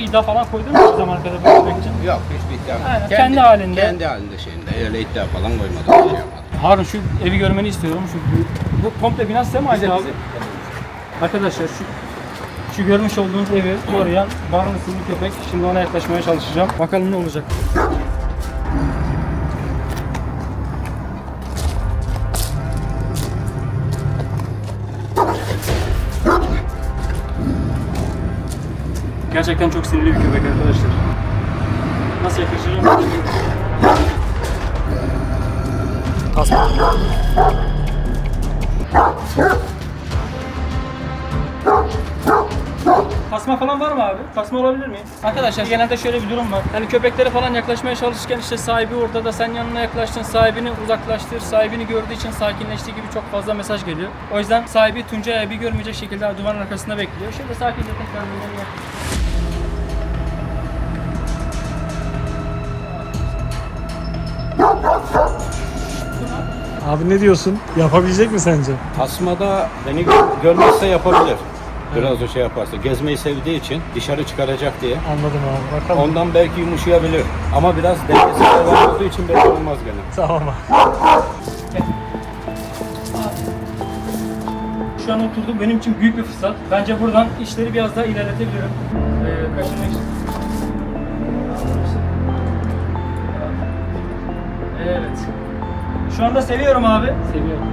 bir iddia falan koydun mu bu zamana kadar bu köpek için? Yok hiçbir iddia. Aynen, kendi halinde. Kendi halinde şeyinde. Öyle iddia falan koymadım. şey yapmadım. Harun şu evi görmeni istiyorum. Şu bu komple bina size mi ait abi? Arkadaşlar şu şu görmüş olduğunuz evi koruyan Barnıs'ın bir köpek. Şimdi ona yaklaşmaya çalışacağım. Bakalım ne olacak. Gerçekten çok sinirli bir köpek arkadaşlar. Nasıl yaklaşacağım? Tasma falan var mı abi? Tasma olabilir mi? Arkadaşlar genelde şöyle bir durum var. Yani köpeklere falan yaklaşmaya çalışırken işte sahibi orada da sen yanına yaklaştın, sahibini uzaklaştır, sahibini gördüğü için sakinleştiği gibi çok fazla mesaj geliyor. O yüzden sahibi Tuncay abi görmeyecek şekilde duvarın arkasında bekliyor. Şöyle sakince tekrar bir yere Abi ne diyorsun? Yapabilecek mi sence? Tasmada beni gö- görmezse yapabilir. Biraz o şey yaparsa. Gezmeyi sevdiği için dışarı çıkaracak diye. Anladım abi. Bakalım. Ondan belki yumuşayabilir. Ama biraz dengesiz hayvan olduğu için belki olmaz gene. Tamam abi. Şu an oturdum. Benim için büyük bir fırsat. Bence buradan işleri biraz daha ilerletebilirim. Ee, için. Evet. Şu anda seviyorum abi. Seviyorum.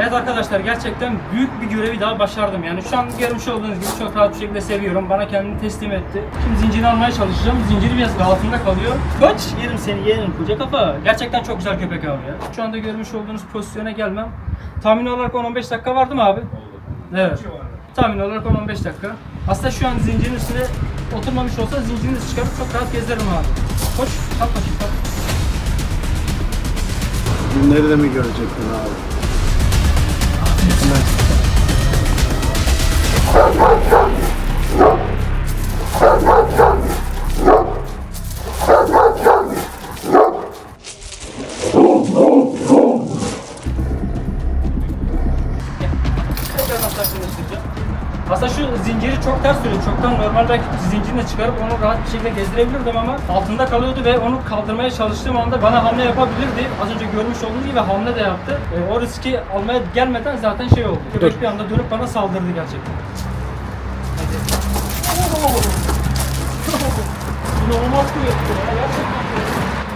Evet arkadaşlar gerçekten büyük bir görevi daha başardım. Yani şu an görmüş olduğunuz gibi çok rahat bir şekilde seviyorum. Bana kendini teslim etti. Şimdi zincirini almaya çalışacağım. Zinciri biraz altında kalıyor. Koç yerim seni yerim koca kafa. Gerçekten çok güzel köpek abi ya. Şu anda görmüş olduğunuz pozisyona gelmem. Tahmin olarak 10-15 dakika vardı mı abi? Evet. Tahmin olarak 10-15 dakika. Aslında şu an zincirin üstüne oturmamış olsa zincirini çıkarıp çok rahat gezdiririm abi. Koç kalk bakayım kalk. De mi görecektin abi? Да. Aslında şu zinciri çok ters duruyor. Çoktan normal belki zincirini çıkarıp onu rahat bir şekilde gezdirebilirdim ama altında kalıyordu ve onu kaldırmaya çalıştığım anda bana hamle yapabilirdi. Az önce görmüş olduğunuz gibi hamle de yaptı. E, o riski almaya gelmeden zaten şey oldu. Köpek bir anda dönüp bana saldırdı gerçekten. İnanılmaz kuvvetli ya. Gerçekten.